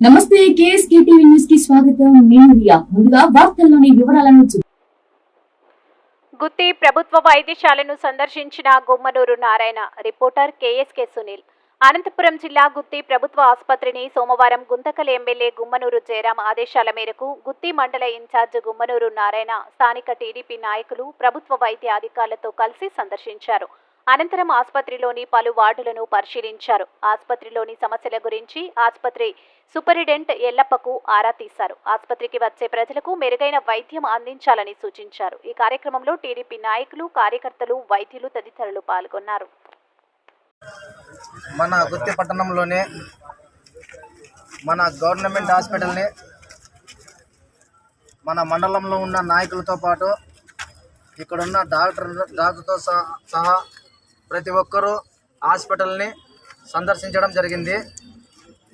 నమస్తే KSK TV న్యూస్కి స్వాగతం. నేను రియా. ముందుగా వార్తల్లోని వివరాలను చూ- గుత్తి ప్రభుత్వ వైద్యశాలను సందర్శించిన గుమ్మనూరు నారాయణ రిపోర్టర్ కేఎస్కే సునీల్. అనంతపురం జిల్లా గుత్తి ప్రభుత్వ ఆసుపత్రిని సోమవారం గుంతకల్ ఎమ్మెల్యే గుమ్మనూరు జయరాం ఆదేశాల మేరకు గుత్తి మండల ఇన్ఛార్జ్ గుమ్మనూరు నారాయణ స్థానిక టీడీపీ నాయకులు ప్రభుత్వ వైద్య అధికారులతో కలిసి సందర్శించారు. అనంతరం ఆసుపత్రిలోని పలు వార్డులను పరిశీలించారు. ఆసుపత్రిలోని సమస్యల గురించి ఆసుపత్రి సూపరింటెండెంట్ ఎల్లప్పకు ఆరా తీశారు. ఆసుపత్రికి వచ్చే ప్రజలకు మెరుగైన వైద్యం అందించాలని సూచించారు. ఈ కార్యక్రమంలో టీడీపీ నాయకులు కార్యకర్తలు వైద్యులు తదితరులు పాల్గొన్నారు. మన గుత్తి పట్టణంలోనే మన గవర్నమెంట్ హాస్పిటల్ని మన మండలంలో ఉన్న నాయకులతో పాటు ఇక్కడున్న డాక్టర్ డాక్టర్తో సహా సహా ప్రతి ఒక్కరూ హాస్పిటల్ని సందర్శించడం జరిగింది.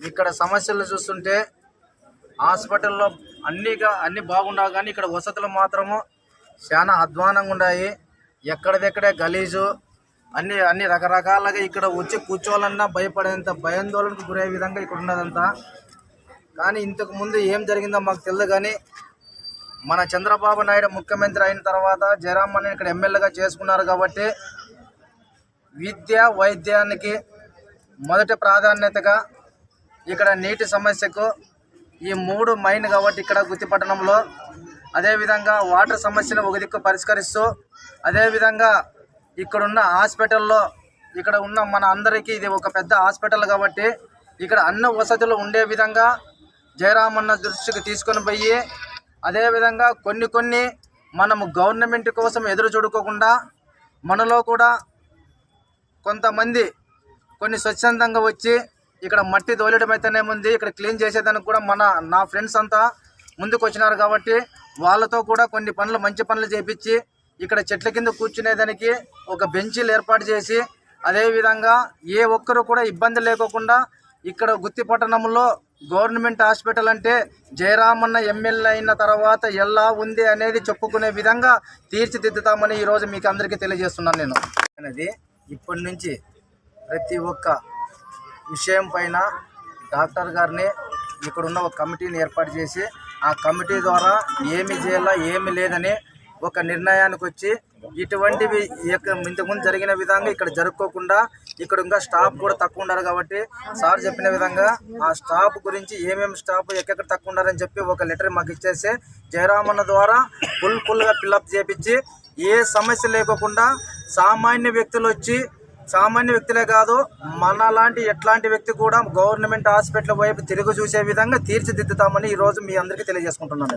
ఇక్కడ సమస్యలు చూస్తుంటే హాస్పిటల్లో అన్నీగా అన్నీ బాగుండవు కానీ ఇక్కడ వసతులు మాత్రము చాలా అధ్వానంగా ఉన్నాయి. ఎక్కడిదెక్కడే గలీజు అన్ని అన్ని రకరకాలుగా ఇక్కడ వచ్చి కూర్చోవాలన్నా భయపడేంత భయాందోళనకు గురయ్యే విధంగా ఇక్కడ ఉన్నదంతా. కానీ ఇంతకు ముందు ఏం జరిగిందో మాకు తెలియదు కానీ మన చంద్రబాబు నాయుడు ముఖ్యమంత్రి అయిన తర్వాత జయరామన్ ఇక్కడ ఎమ్మెల్యేగా చేసుకున్నారు కాబట్టి విద్య వైద్యానికి మొదటి ప్రాధాన్యతగా ఇక్కడ నీటి సమస్యకు ఈ మూడు మైన్ కాబట్టి ఇక్కడ గుత్తి పట్టణంలో అదేవిధంగా వాటర్ సమస్యను ఒక దిక్కు పరిష్కరిస్తూ అదేవిధంగా ఇక్కడున్న హాస్పిటల్లో ఇక్కడ ఉన్న మన అందరికీ ఇది ఒక పెద్ద హాస్పిటల్ కాబట్టి ఇక్కడ అన్ని వసతులు ఉండే విధంగా జయరామన్న దృష్టికి తీసుకొని పోయి అదేవిధంగా కొన్ని కొన్ని మనము గవర్నమెంట్ కోసం ఎదురు చూడుకోకుండా మనలో కూడా కొంతమంది కొన్ని స్వచ్ఛందంగా వచ్చి ఇక్కడ మట్టి తోలడం అయితేనేముంది ఇక్కడ క్లీన్ చేసేదానికి కూడా మన నా ఫ్రెండ్స్ అంతా ముందుకు వచ్చినారు కాబట్టి వాళ్ళతో కూడా కొన్ని పనులు మంచి పనులు చేపించి ఇక్కడ చెట్ల కింద కూర్చునేదానికి ఒక బెంచీలు ఏర్పాటు చేసి అదేవిధంగా ఏ ఒక్కరు కూడా ఇబ్బంది లేకోకుండా ఇక్కడ గుత్తి పట్టణంలో గవర్నమెంట్ హాస్పిటల్ అంటే జయరామన్న ఎమ్మెల్యే అయిన తర్వాత ఎలా ఉంది అనేది చెప్పుకునే విధంగా తీర్చిదిద్దుతామని ఈరోజు మీకు అందరికీ తెలియజేస్తున్నాను నేను. అనేది ఇప్పటి నుంచి ప్రతి ఒక్క విషయం పైన డాక్టర్ గారిని ఇక్కడున్న ఒక కమిటీని ఏర్పాటు చేసి ఆ కమిటీ ద్వారా ఏమి చేయాలా ఏమి లేదని ఒక నిర్ణయానికి వచ్చి ఇటువంటివి ఇంతకుముందు జరిగిన విధంగా ఇక్కడ జరుపుకోకుండా ఇక్కడ ఇంకా స్టాఫ్ కూడా తక్కువ ఉన్నారు కాబట్టి సార్ చెప్పిన విధంగా ఆ స్టాఫ్ గురించి ఏమేమి స్టాఫ్ ఎక్కడెక్కడ తక్కువ ఉన్నారని చెప్పి ఒక లెటర్ మాకు ఇచ్చేసి జయరామన్న ద్వారా ఫుల్ ఫుల్గా ఫిల్అప్ చేపించి ఏ సమస్య లేకోకుండా సామాన్య వ్యక్తులు వచ్చి సామాన్య వ్యక్తులే కాదు మన లాంటి ఎట్లాంటి వ్యక్తి కూడా గవర్నమెంట్ హాస్పిటల్ వైపు తిరుగు చూసే విధంగా తీర్చిదిద్దుతామని ఈరోజు మీ అందరికీ తెలియజేసుకుంటున్నాను.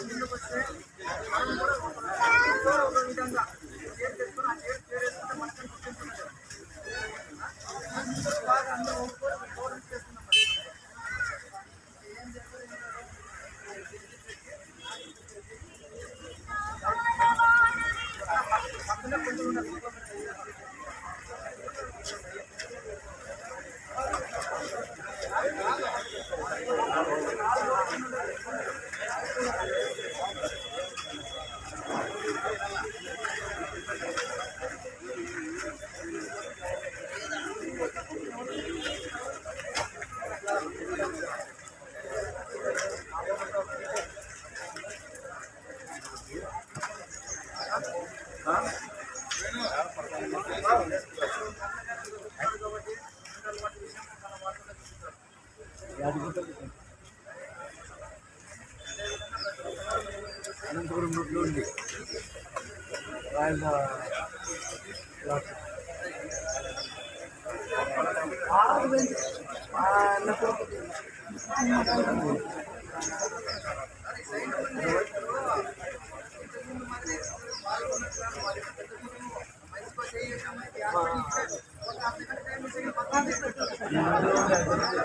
ముందుకు వస్తే అనంతపురం రూట్లో ఉంది రాయల Thank.